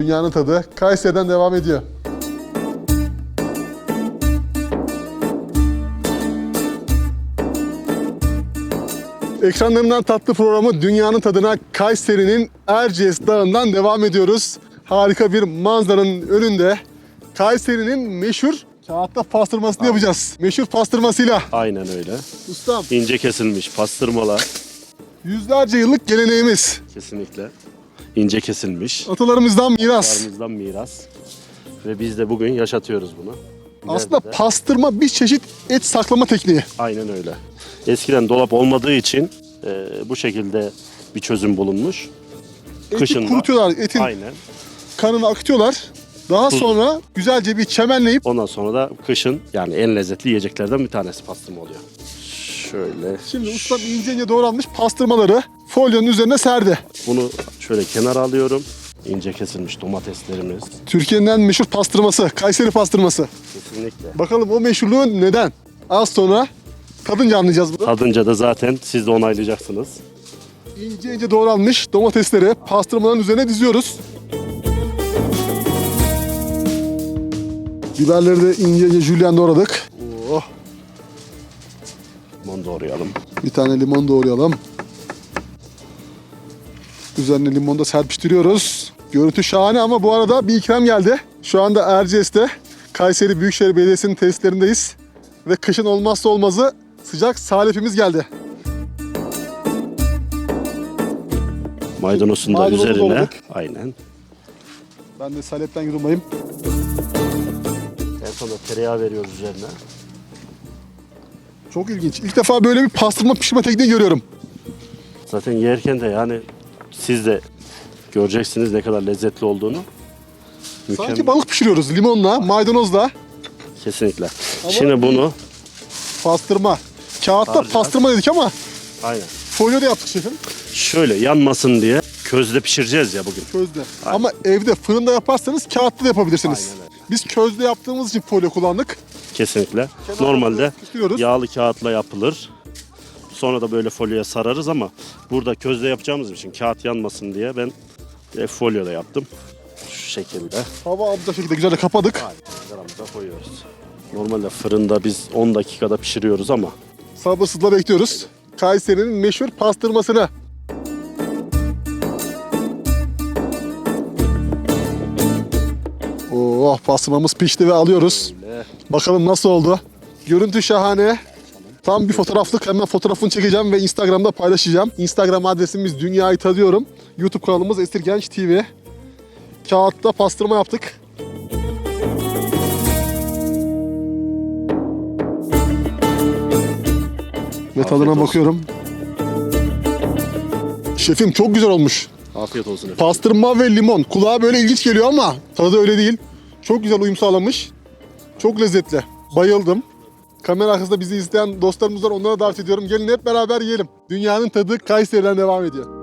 Dünyanın tadı Kayseri'den devam ediyor. Ekranlarından tatlı programı Dünyanın Tadına Kayseri'nin Erciyes Dağı'ndan devam ediyoruz. Harika bir manzaranın önünde Kayseri'nin meşhur kağıtta pastırmasını yapacağız. Meşhur pastırmasıyla. Aynen öyle. Ustam İnce kesilmiş pastırmalar yüzlerce yıllık geleneğimiz. kesinlikle. İnce kesilmiş. Atalarımızdan miras. Aramızdan miras. Ve biz de bugün yaşatıyoruz bunu. Aslında İleride de- pastırma bir çeşit et saklama tekniği. Aynen öyle. Eskiden dolap olmadığı için e, bu şekilde bir çözüm bulunmuş. Eti Kışın da- kurutuyorlar, etin Aynen. kanını akıtıyorlar. Daha sonra güzelce bir çemenleyip Ondan sonra da kışın yani en lezzetli yiyeceklerden bir tanesi pastırma oluyor. Şöyle. şimdi ustam ince ince doğranmış pastırmaları folyonun üzerine serdi. Bunu şöyle kenara alıyorum. İnce kesilmiş domateslerimiz. Türkiye'nin en meşhur pastırması, Kayseri pastırması. Kesinlikle. Bakalım o meşhurluğu neden? Az sonra tadınca anlayacağız bunu. Tadınca da zaten siz de onaylayacaksınız. İnce ince doğranmış domatesleri pastırmaların üzerine diziyoruz. Biberleri de ince ince jülyen doğradık. Oh, Limon doğrayalım. bir tane limon doğrayalım. Üzerine limonu da serpiştiriyoruz. Görüntü şahane ama bu arada bir ikram geldi. Şu anda Erciyes'te Kayseri Büyükşehir Belediyesi'nin testlerindeyiz. Ve kışın olmazsa olmazı sıcak salepimiz geldi. Maydanozun da Maydanozu üzerine. doğradık. Aynen. Ben de salepten yudumlayayım. En sonunda tereyağı veriyoruz üzerine. Çok ilginç. İlk defa böyle bir pastırma pişirme tekniği görüyorum. Zaten yerken de yani siz de göreceksiniz ne kadar lezzetli olduğunu. Mükemmel. Sanki balık pişiriyoruz limonla, maydanozla. Kesinlikle. Ama Şimdi bunu Pastırma. Kağıtta Saracağız. pastırma dedik ama aynen folyo da yaptık şefim. şöyle yanmasın diye közde pişireceğiz ya bugün. Közde. Aynen. Ama evde fırında yaparsanız kağıtta da yapabilirsiniz. Aynen öyle. Biz közde yaptığımız için folyo kullandık. Kesinlikle. Normalde yağlı kağıtla yapılır. Sonra da böyle folyoya sararız ama burada közde yapacağımız için kağıt yanmasın diye ben direkt folyoda yaptım. Şu şekilde. Hava alacak şekilde güzelce kapadık. Aynen. koyuyoruz. Normalde fırında biz 10 dakikada pişiriyoruz ama Sabırsızla bekliyoruz. Kayseri'nin meşhur pastırmasını. Oh pastırmamız pişti ve alıyoruz. böyle Bakalım nasıl oldu. Görüntü şahane. Tam bir fotoğraflık hemen fotoğrafını çekeceğim ve Instagram'da paylaşacağım. Instagram adresimiz Dünyayı Tadıyorum. YouTube kanalımız Esir Genç TV. Kağıtta pastırma yaptık. Ve tadına olsun. bakıyorum. Şefim çok güzel olmuş. afiyet olsun efendim. Pastırma ve limon. Kulağa böyle ilginç geliyor ama tadı öyle değil. Çok güzel uyum sağlamış. Çok lezzetli. Bayıldım. Kamera arkasında bizi izleyen dostlarımız var. Onlara davet ediyorum. Gelin hep beraber yiyelim. Dünyanın tadı Kayseri'den devam ediyor.